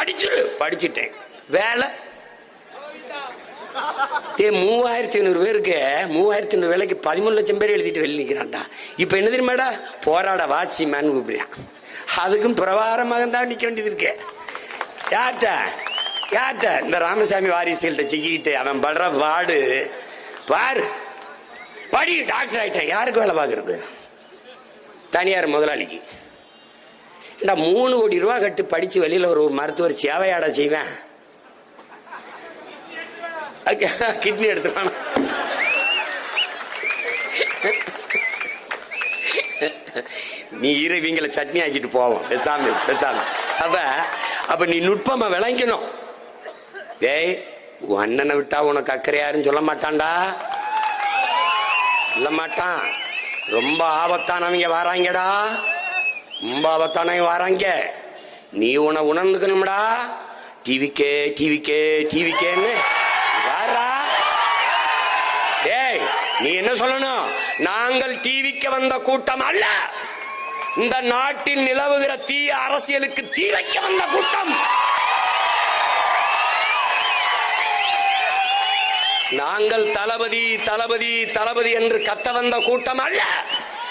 படிச்சிரு. படிச்சிட்டேன். வேலை? ஏ மூவாயிரத்தி ஐநூறு பேருக்கு மூவாயிரத்தி ஐநூறு வேலைக்கு பதிமூணு லட்சம் பேர் எழுதிட்டு வெளியே நிற்கிறான்டா இப்போ என்ன தெரியுமாடா? போராட வாசி மேன் கூப்பிடுறான். அதுக்கும் பிரபாரமாக தான் நிற்க வேண்டியது இருக்கு. யார்கிட்ட யார்கிட்ட இந்த ராமசாமி வாரிசுகள்கிட்ட சிக்கிட்டு அவன் படுற பாடு பாரு. படி டாக்டர் ஆகிட்டேன் யாருக்கு வேலை பார்க்கறது? தனியார் முதலாளிக்கு. இந்த மூணு கோடி ரூபா கட்டு படிச்சு வெளியில ஒரு மருத்துவர் சேவையாட செய்வேன்? கிட்னி எடுத்துவானா நீ இரு இவங்கள சட்னி ஆக்கிட்டு போவோம். பெத்தாம பெத்தாம அப்ப அப்ப நீ நுட்பமா விளங்கணும். டேய் உன் அண்ணனை விட்டா உனக்கு அக்கறை யாருன்னு சொல்ல மாட்டான்டா. சொல்ல மாட்டான். ரொம்ப ஆபத்தானவங்க வராங்கடா. ரொம்ப ஆபத்தானவங்க வராங்க. நீ உன உணர்ந்துக்கணும்டா. டிவிக்கே டிவிக்கே டிவிக்கேன்னு. வாரா. டேய் நீ என்ன சொல்லணும்? நாங்கள் டிவிக்கு வந்த கூட்டம் அல்ல. இந்த நாட்டில் நிலவுகிற தீய அரசியலுக்கு தீ வைக்க வந்த கூட்டம். நாங்கள் தளபதி தளபதி தளபதி என்று கத்த வந்த கூட்டம் அல்ல.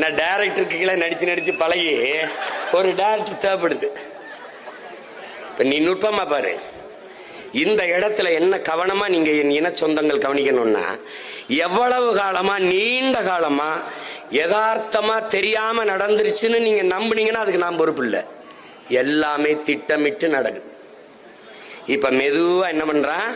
நான் டேரக்டருக்கு கீழே நடிச்சு நடிச்சு பழகி ஒரு டேரக்டர் தேவைப்படுது. இப்ப நீ நுட்பமா பாரு. இந்த இடத்துல என்ன கவனமா நீங்க என் இன சொந்தங்கள் கவனிக்கணும்னா எவ்வளவு காலமா நீண்ட காலமா யதார்த்தமா தெரியாம நடந்துருச்சுன்னு நீங்க நம்புனீங்கன்னா அதுக்கு நான் பொறுப்பு இல்லை. எல்லாமே திட்டமிட்டு நடக்குது. இப்ப மெதுவா என்ன பண்றான்?